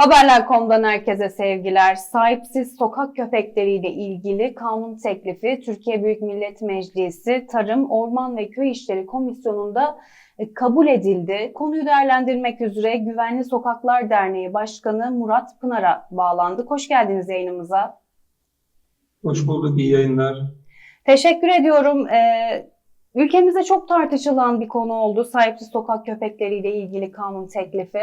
Haberler.com'dan herkese sevgiler. Sahipsiz sokak köpekleriyle ilgili kanun teklifi Türkiye Büyük Millet Meclisi Tarım, Orman ve Köy İşleri Komisyonu'nda e, kabul edildi. Konuyu değerlendirmek üzere Güvenli Sokaklar Derneği Başkanı Murat Pınar'a bağlandık. Hoş geldiniz yayınımıza. Hoş bulduk, iyi yayınlar. Teşekkür ediyorum. Ee, ülkemizde çok tartışılan bir konu oldu. Sahipsiz sokak köpekleriyle ilgili kanun teklifi.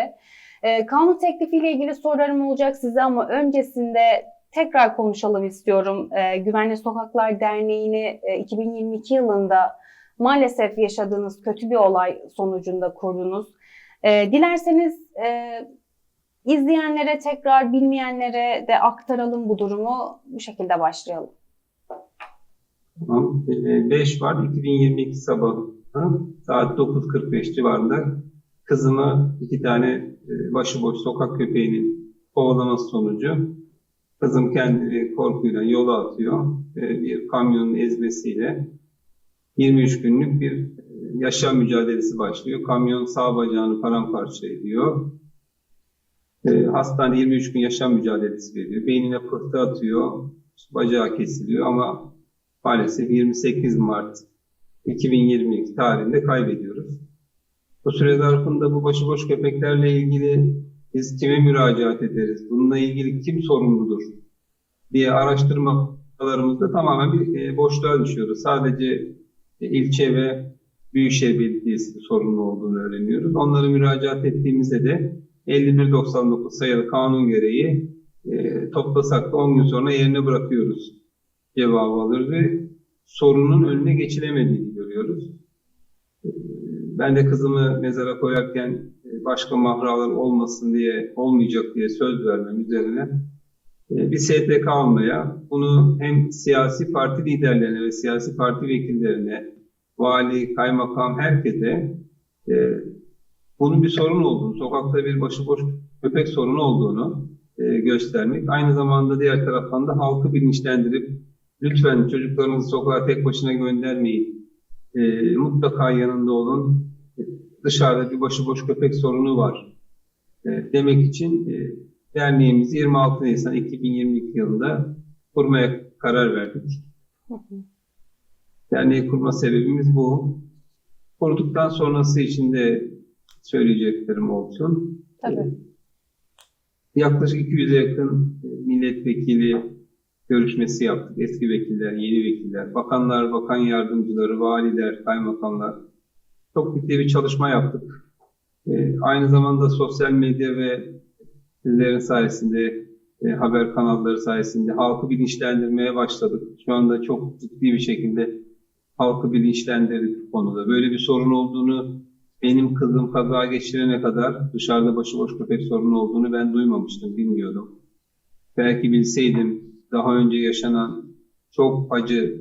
Ee, kanun teklifiyle ilgili sorularım olacak size ama öncesinde tekrar konuşalım istiyorum. Ee, Güvenli Sokaklar Derneği'ni e, 2022 yılında maalesef yaşadığınız kötü bir olay sonucunda kurdunuz. Ee, dilerseniz e, izleyenlere tekrar bilmeyenlere de aktaralım bu durumu. Bu şekilde başlayalım. Tamam. Ee, 5 Mart 2022 sabahı saat 9.45 civarında kızımı iki tane e, başıboş sokak köpeğinin kovalaması sonucu kızım kendini korkuyla yola atıyor. Bir kamyonun ezmesiyle 23 günlük bir e, yaşam mücadelesi başlıyor. Kamyon sağ bacağını paramparça ediyor. Ee, Hastane 23 gün yaşam mücadelesi veriyor. Beynine pıhtı atıyor. Bacağı kesiliyor ama maalesef 28 Mart 2022 tarihinde kaybediyoruz. Bu süre zarfında bu başıboş köpeklerle ilgili biz kime müracaat ederiz? Bununla ilgili kim sorumludur? diye araştırmalarımızda tamamen bir e, boşluğa düşüyoruz. Sadece e, ilçe ve Büyükşehir Belediyesi sorumlu olduğunu öğreniyoruz. Onlara müracaat ettiğimizde de 5199 sayılı kanun gereği e, toplasak da 10 gün sonra yerine bırakıyoruz cevabı alıyoruz ve sorunun önüne geçilemediğini görüyoruz. Ben de kızımı mezara koyarken e, başka mahralar olmasın diye, olmayacak diye söz vermem üzerine e, bir STK almaya, bunu hem siyasi parti liderlerine ve siyasi parti vekillerine, vali, kaymakam, herkese e, bunun bir sorun olduğunu, sokakta bir başıboş köpek sorunu olduğunu göstermek. Aynı zamanda diğer taraftan da halkı bilinçlendirip lütfen çocuklarınızı sokağa tek başına göndermeyin. E, mutlaka yanında olun. Dışarıda bir başıboş köpek sorunu var e, demek için e, derneğimizi 26 Nisan 2022 yılında kurmaya karar verdik. Derneği kurma sebebimiz bu. Kurduktan sonrası için de söyleyeceklerim olsun. Tabii. Yaklaşık 200'e yakın e, milletvekili görüşmesi yaptık. Eski vekiller, yeni vekiller, bakanlar, bakan yardımcıları, valiler, kaymakamlar. Çok ciddi bir çalışma yaptık. E, aynı zamanda sosyal medya ve sizlerin sayesinde, e, haber kanalları sayesinde halkı bilinçlendirmeye başladık. Şu anda çok ciddi bir şekilde halkı bilinçlendirdik bu konuda. Böyle bir sorun olduğunu benim kızım kaza geçirene kadar dışarıda başıboş köpek sorunu olduğunu ben duymamıştım, bilmiyordum. Belki bilseydim daha önce yaşanan çok acı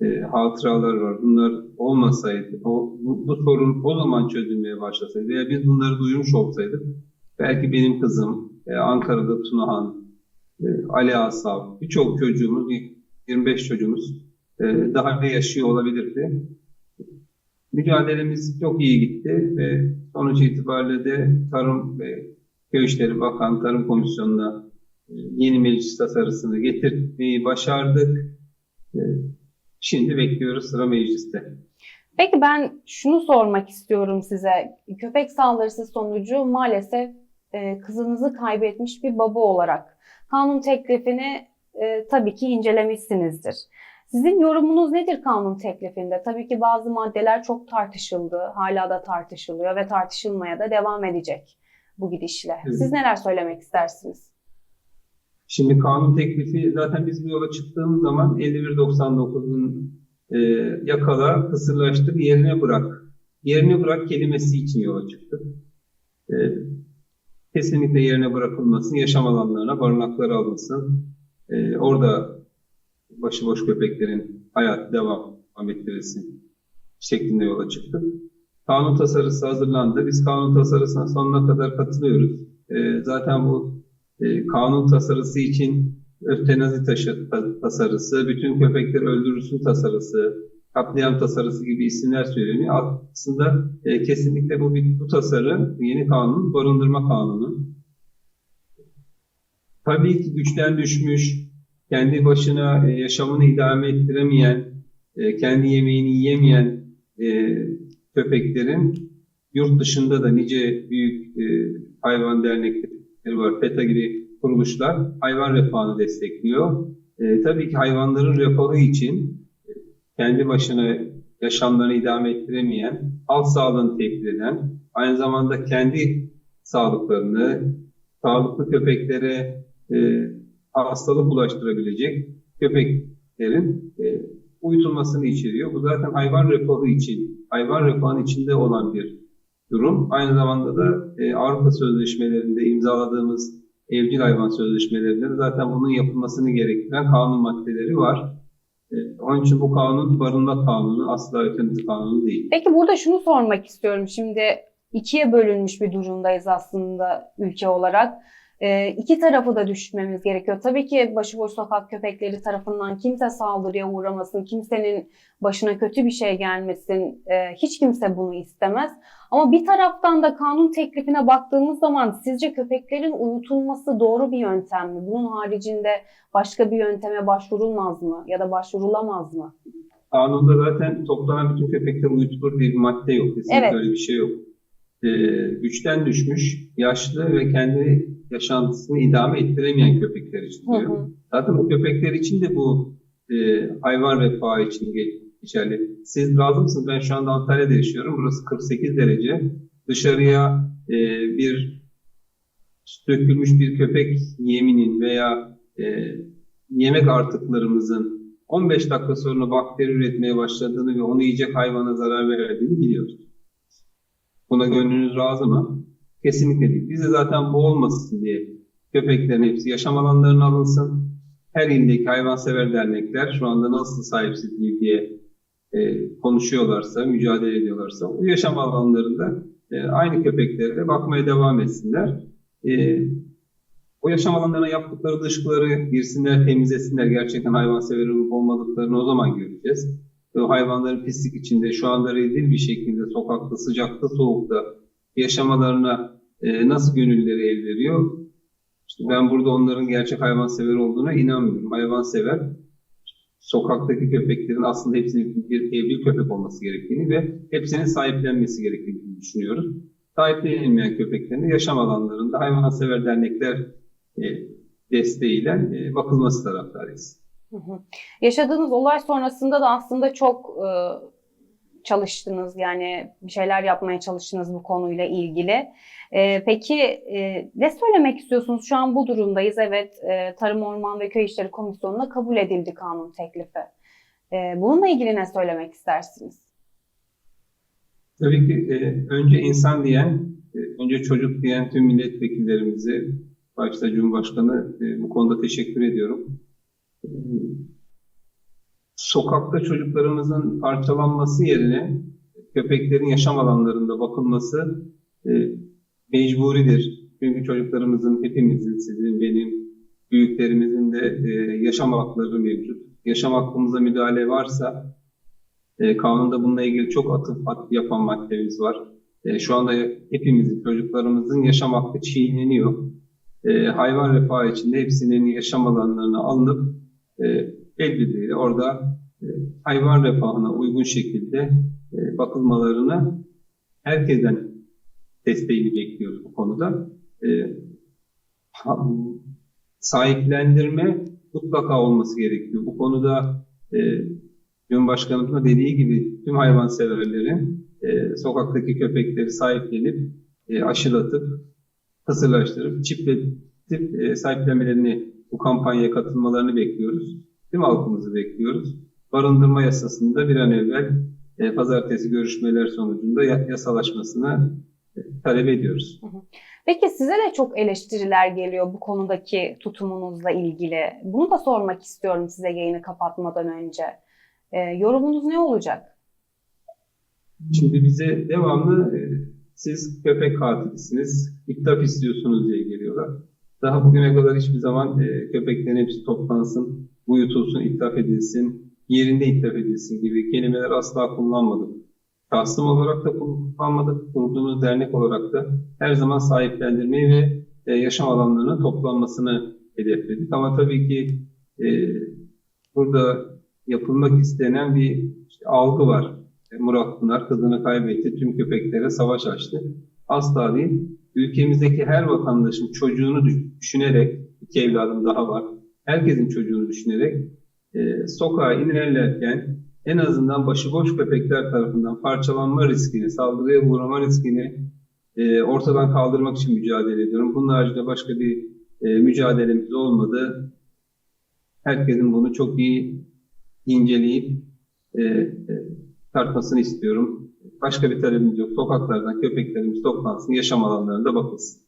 e, hatıralar var. Bunlar olmasaydı, o, bu, bu sorun o zaman çözülmeye başlasaydı veya biz bunları duymuş olsaydık belki benim kızım, e, Ankara'da Tunahan, e, Ali Asaf, birçok çocuğumuz, 25 çocuğumuz e, daha ne yaşıyor olabilirdi. Mücadelemiz çok iyi gitti ve sonuç itibariyle de Tarım ve Köy İşleri Bakan Tarım Komisyonu'na yeni meclis tasarısını getirmeyi başardık. E, Şimdi bekliyoruz sıra mecliste. Peki ben şunu sormak istiyorum size. Köpek saldırısı sonucu maalesef e, kızınızı kaybetmiş bir baba olarak kanun teklifini e, tabii ki incelemişsinizdir. Sizin yorumunuz nedir kanun teklifinde? Tabii ki bazı maddeler çok tartışıldı, hala da tartışılıyor ve tartışılmaya da devam edecek bu gidişle. Siz neler söylemek istersiniz? Şimdi kanun teklifi zaten biz bu yola çıktığımız zaman 51.99'un e, yakala, kısırlaştır, yerine bırak. Yerine bırak kelimesi için yola çıktık. E, kesinlikle yerine bırakılmasın, yaşam alanlarına barınakları alınsın. E, orada başıboş köpeklerin hayatı devam ettirilsin şeklinde yola çıktık. Kanun tasarısı hazırlandı. Biz kanun tasarısına sonuna kadar katılıyoruz. E, zaten bu e, kanun tasarısı için ötenazi taşı, ta- tasarısı, bütün köpekler öldürülsün tasarısı, katliam tasarısı gibi isimler söyleniyor. Aslında e, kesinlikle bu, bir- bu tasarı, yeni kanun, barındırma kanunu. tabii ki güçten düşmüş, kendi başına e, yaşamını idame ettiremeyen, e, kendi yemeğini yiyemeyen e, köpeklerin yurt dışında da nice büyük e, hayvan dernekleri var. PETA gibi kuruluşlar hayvan refahını destekliyor. E, tabii ki hayvanların refahı için e, kendi başına yaşamlarını idame ettiremeyen, halk sağlığını tehdit eden, aynı zamanda kendi sağlıklarını, sağlıklı köpeklere e, hastalık bulaştırabilecek köpeklerin e, uyutulmasını içeriyor. Bu zaten hayvan refahı için, hayvan refahının içinde olan bir durum. Aynı zamanda da e, Avrupa Sözleşmelerinde imzaladığımız evcil hayvan sözleşmelerinde de zaten bunun yapılmasını gerektiren kanun maddeleri var. E, onun için bu kanun barınma kanunu, asla ötenti kanunu değil. Peki burada şunu sormak istiyorum. Şimdi ikiye bölünmüş bir durumdayız aslında ülke olarak. Ee, iki tarafı da düşünmemiz gerekiyor. Tabii ki başıboş sokak köpekleri tarafından kimse saldırıya uğramasın, kimsenin başına kötü bir şey gelmesin. Ee, hiç kimse bunu istemez. Ama bir taraftan da kanun teklifine baktığımız zaman sizce köpeklerin uyutulması doğru bir yöntem mi? Bunun haricinde başka bir yönteme başvurulmaz mı? Ya da başvurulamaz mı? Kanunda zaten toplanan bütün köpekler uyutulur diye bir madde yok. Kesinlikle Evet. öyle bir şey yok. Ee, güçten düşmüş, yaşlı ve kendi yaşantısını idame ettiremeyen köpekler için Hı. Zaten bu köpekler için de bu e, hayvan refahı için ge- geçerli. Siz razı mısınız? Ben şu anda Antalya'da yaşıyorum. Burası 48 derece. Dışarıya e, bir dökülmüş bir köpek yeminin veya e, yemek artıklarımızın 15 dakika sonra bakteri üretmeye başladığını ve onu yiyecek hayvana zarar verdiğini biliyoruz. Buna gönlünüz razı mı? Kesinlikle değil. Biz de zaten bu olmasın diye köpeklerin hepsi yaşam alanlarına alınsın. Her ildeki hayvansever dernekler şu anda nasıl sahipsiz değil diye e, konuşuyorlarsa, mücadele ediyorlarsa bu yaşam alanlarında e, aynı köpeklere bakmaya devam etsinler. E, o yaşam alanlarına yaptıkları dışkıları girsinler, temizlesinler. Gerçekten hayvansever olup olmadıklarını o zaman göreceğiz. Hayvanların pislik içinde şu anda rezil bir şekilde sokakta, sıcakta, soğukta yaşamalarına e, nasıl gönülleri el veriyor? İşte ben burada onların gerçek hayvansever olduğuna inanmıyorum. Hayvansever sokaktaki köpeklerin aslında hepsinin bir evcil köpek olması gerektiğini ve hepsinin sahiplenmesi gerektiğini düşünüyoruz. Sahiplenilmeyen köpeklerin yaşam alanlarında hayvansever dernekler e, desteğiyle e, bakılması taraftarıyız. Yaşadığınız olay sonrasında da aslında çok e, çalıştınız yani bir şeyler yapmaya çalıştınız bu konuyla ilgili. E, peki e, ne söylemek istiyorsunuz? Şu an bu durumdayız. Evet e, Tarım Orman ve Köy İşleri Komisyonu'na kabul edildi kanun teklifi. E, bununla ilgili ne söylemek istersiniz? Tabii ki e, önce insan diyen, e, önce çocuk diyen tüm milletvekillerimizi, başta Cumhurbaşkanı e, bu konuda teşekkür ediyorum. Sokakta çocuklarımızın parçalanması yerine köpeklerin yaşam alanlarında bakılması e, mecburidir. Çünkü çocuklarımızın, hepimizin, sizin, benim, büyüklerimizin de e, yaşam hakları mevcut. Yaşam hakkımıza müdahale varsa e, kanunda bununla ilgili çok atıf at yapan maddemiz var. E, şu anda hepimizin, çocuklarımızın yaşam hakkı çiğneniyor. E, hayvan refahı içinde hepsinin yaşam alanlarına alınıp e, el birliğiyle orada e, hayvan refahına uygun şekilde e, bakılmalarını herkesten desteğini bekliyoruz bu konuda. E, sahiplendirme mutlaka olması gerekiyor. Bu konuda Cumhurbaşkanımızın da dediği gibi tüm hayvanseverlerin e, sokaktaki köpekleri sahiplenip aşılatıp, kısırlaştırıp, çipletip e, sahiplenmelerini, bu kampanyaya katılmalarını bekliyoruz. Tüm halkımızı bekliyoruz. Barındırma yasasında bir an evvel e, pazartesi görüşmeler sonucunda ya- yasalaşmasını e, talep ediyoruz. Peki size de çok eleştiriler geliyor bu konudaki tutumunuzla ilgili. Bunu da sormak istiyorum size yayını kapatmadan önce. E, yorumunuz ne olacak? Şimdi bize devamlı e, siz köpek katilisiniz, iktaf istiyorsunuz diye geliyorlar. Daha bugüne kadar hiçbir zaman e, köpeklerin hepsi toplansın, uyutulsun, iktaf edilsin, yerinde iktaf edilsin gibi kelimeler asla kullanmadık. Şahsım olarak da kullanmadık, kurduğumuz dernek olarak da her zaman sahiplendirmeyi ve e, yaşam alanlarının toplanmasını hedefledik. Ama tabii ki e, burada yapılmak istenen bir işte algı var. E, Murat Pınar kızını kaybetti, tüm köpeklere savaş açtı. Asla değil. Ülkemizdeki her vatandaşın çocuğunu düş- düşünerek, iki evladım daha var, herkesin çocuğunu düşünerek e, sokağa inerlerken en azından başıboş köpekler tarafından parçalanma riskini, saldırıya uğrama riskini e, ortadan kaldırmak için mücadele ediyorum. Bunun haricinde başka bir e, mücadelemiz olmadı. Herkesin bunu çok iyi inceleyip e, e, tartmasını istiyorum. Başka bir talebimiz yok. Sokaklardan köpeklerimiz toplansın, yaşam alanlarında bakılsın.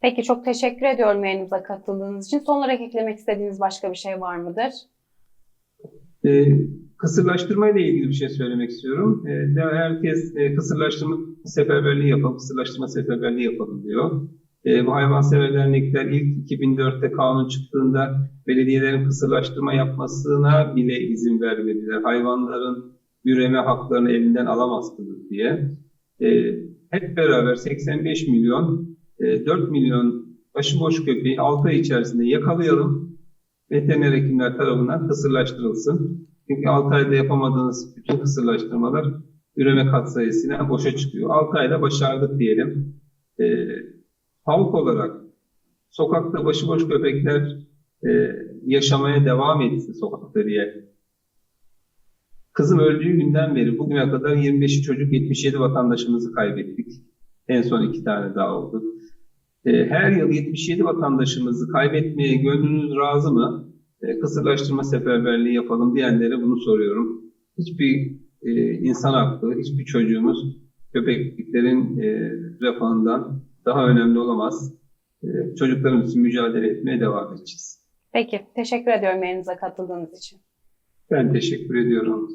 Peki çok teşekkür ediyorum yayınımıza katıldığınız için. Son olarak eklemek istediğiniz başka bir şey var mıdır? E, kısırlaştırma ile ilgili bir şey söylemek istiyorum. E, herkes e, kısırlaştırma seferberliği yapalım, kısırlaştırma seferberliği yapalım diyor. E, bu hayvansever dernekler ilk 2004'te kanun çıktığında belediyelerin kısırlaştırma yapmasına bile izin vermediler. Hayvanların üreme haklarını elinden alamazsınız diye. E, hep beraber 85 milyon, e, 4 milyon başıboş köpeği 6 ay içerisinde yakalayalım. Veteriner hekimler tarafından kısırlaştırılsın. Çünkü 6 ayda yapamadığınız bütün kısırlaştırmalar üreme katsayısıyla boşa çıkıyor. 6 ayda başardık diyelim. E, halk olarak sokakta başıboş köpekler e, yaşamaya devam etsin sokakta diye. Kızım öldüğü günden beri bugüne kadar 25 çocuk 77 vatandaşımızı kaybettik. En son iki tane daha oldu. E, her yıl 77 vatandaşımızı kaybetmeye gönlünüz razı mı? E, kısırlaştırma seferberliği yapalım diyenlere bunu soruyorum. Hiçbir e, insan hakkı, hiçbir çocuğumuz köpeklerin e, refahından daha önemli olamaz. E, çocuklarımız için mücadele etmeye devam edeceğiz. Peki teşekkür ediyorum yayınımıza katıldığınız için. Ben teşekkür ediyorum.